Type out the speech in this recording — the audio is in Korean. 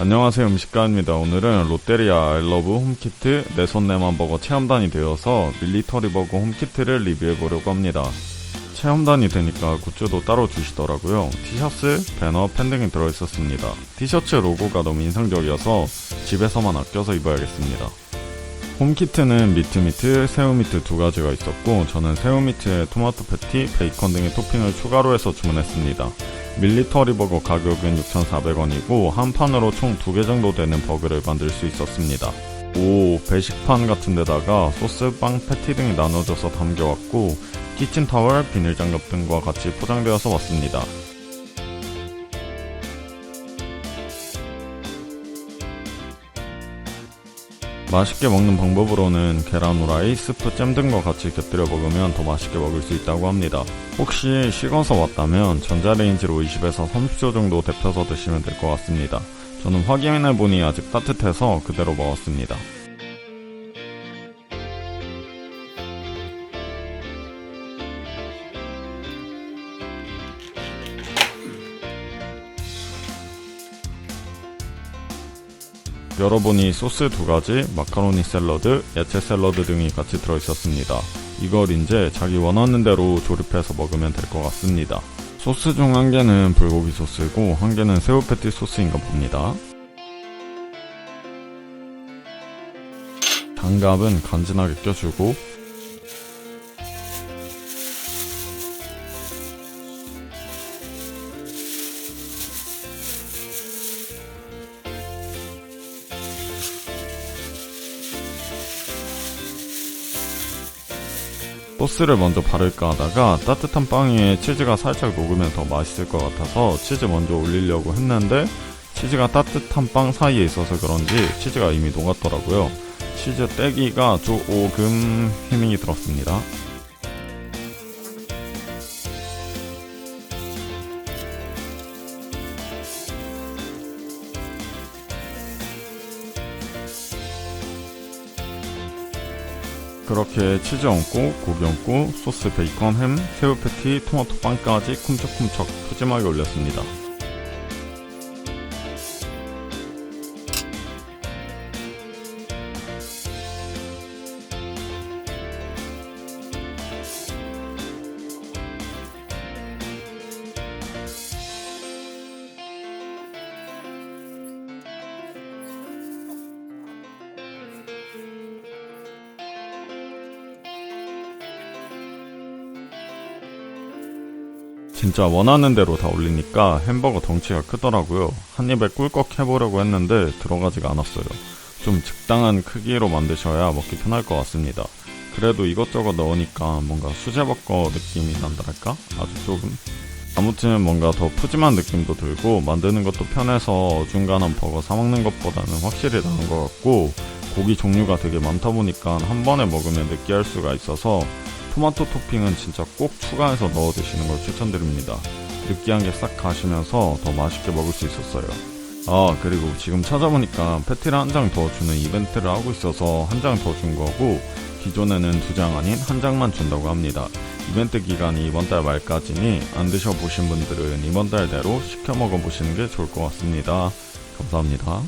안녕하세요 음식가입니다. 오늘은 롯데리아 아이러브 홈키트 내 손 내만 버거 체험단이 되어서 밀리터리 버거 홈키트를 리뷰해 보려고 합니다. 체험단이 되니까 굿즈도 따로 주시더라고요. 티셔츠, 배너, 펜 등이 들어있었습니다. 티셔츠 로고가 너무 인상적이어서 집에서만 아껴서 입어야겠습니다. 홈키트는 미트미트, 새우미트 두 가지가 있었고 저는 새우미트에 토마토 패티, 베이컨 등의 토핑을 추가로 해서 주문했습니다. 밀리터리 버거 가격은 6,400원이고 한 판으로 총두개 정도 되는 버거를 만들 수 있었습니다. 오, 배식판 같은 데다가 소스, 빵, 패티 등이 나눠져서 담겨왔고 키친타월, 비닐장갑 등과 같이 포장되어서 왔습니다. 맛있게 먹는 방법으로는 계란 후라이, 스프, 잼 등과 같이 곁들여 먹으면 더 맛있게 먹을 수 있다고 합니다. 혹시 식어서 왔다면 전자레인지로 20에서 30초 정도 데펴서 드시면 될 것 같습니다. 저는 확인해보니 아직 따뜻해서 그대로 먹었습니다. 열어보니 소스 두 가지, 마카로니 샐러드, 야채 샐러드 등이 같이 들어있었습니다. 이걸 이제 자기 원하는 대로 조립해서 먹으면 될 것 같습니다. 소스 중 한 개는 불고기 소스고 한 개는 새우 패티 소스인가 봅니다. 장갑은 간지나게 껴주고 소스를 먼저 바를까 하다가 따뜻한 빵 위에 치즈가 살짝 녹으면 더 맛있을 것 같아서 치즈 먼저 올리려고 했는데 치즈가 따뜻한 빵 사이에 있어서 그런지 치즈가 이미 녹았더라고요. 치즈 떼기가 조금 힘이 들었습니다. 그렇게 치즈 얹고 고기 얹고 소스 베이컨 햄 새우 패티 토마토 빵까지 쿰척쿰척 푸짐하게 올렸습니다. 진짜 원하는 대로 다 올리니까 햄버거 덩치가 크더라고요. 한 입에 꿀꺽 해보려고 했는데 들어가지가 않았어요. 좀 적당한 크기로 만드셔야 먹기 편할 것 같습니다. 그래도 이것저것 넣으니까 뭔가 수제버거 느낌이 난달까? 아주 조금. 아무튼 뭔가 더 푸짐한 느낌도 들고 만드는 것도 편해서 어중간한 버거 사먹는 것보다는 확실히 나은 것 같고 고기 종류가 되게 많다 보니까 한 번에 먹으면 느끼할 수가 있어서 토마토 토핑은 진짜 꼭 추가해서 넣어 드시는 걸 추천드립니다. 느끼한 게 싹 가시면서 더 맛있게 먹을 수 있었어요. 아, 그리고 지금 찾아보니까 패티를 한 장 더 주는 이벤트를 하고 있어서 한 장 더 준 거고, 기존에는 두 장 아닌 한 장만 준다고 합니다. 이벤트 기간이 이번 달 말까지니 안 드셔보신 분들은 이번 달대로 시켜 먹어보시는 게 좋을 것 같습니다. 감사합니다.